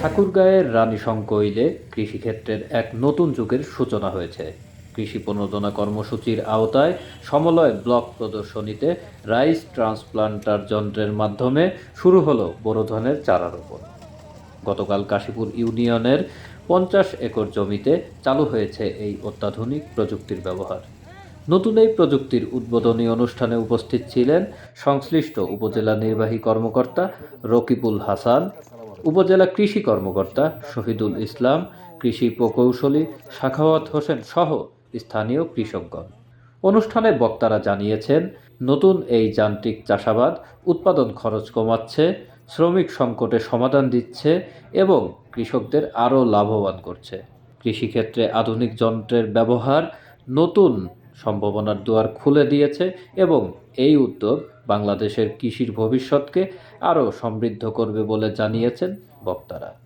ঠাকুরগাঁয়ের রানী সংকইলে কৃষিক্ষেত্রের এক নতুন যুগের সূচনা হয়েছে। কৃষি প্রণোদনা কর্মসূচির আওতায় সমলয় ব্লক প্রদর্শনীতে রাইস ট্রান্সপ্লান্টার যন্ত্রের মাধ্যমে শুরু হলো বোরো ধানের চারা রোপণ গতকাল কাশীপুর ইউনিয়নের পঞ্চাশ একর জমিতে চালু হয়েছে এই অত্যাধুনিক প্রযুক্তির ব্যবহার। নতুন এই প্রযুক্তির উদ্বোধনী অনুষ্ঠানে উপস্থিত ছিলেন সংশ্লিষ্ট উপজেলা নির্বাহী কর্মকর্তা রকিবুল হাসান উপজেলা কৃষি কর্মকর্তা শহীদুল ইসলাম, কৃষি প্রকৌশলী সাখাওয়াত হোসেন সহ স্থানীয় কৃষকগণ। অনুষ্ঠানে বক্তারা জানিয়েছেন, নতুন এই যান্ত্রিক চাষাবাদ উৎপাদন খরচ কমাচ্ছে, শ্রমিক সংকটে সমাধান দিচ্ছে এবং কৃষকদের আরও লাভবান করছে। কৃষিক্ষেত্রে আধুনিক যন্ত্রের ব্যবহার নতুন সম্ভাবনার দুয়ার খুলে দিয়েছে এবং এই উদ্যোগ বাংলাদেশের কৃষির ভবিষ্যৎকে আরও সমৃদ্ধ করবে বলে জানিয়েছেন বক্তারা।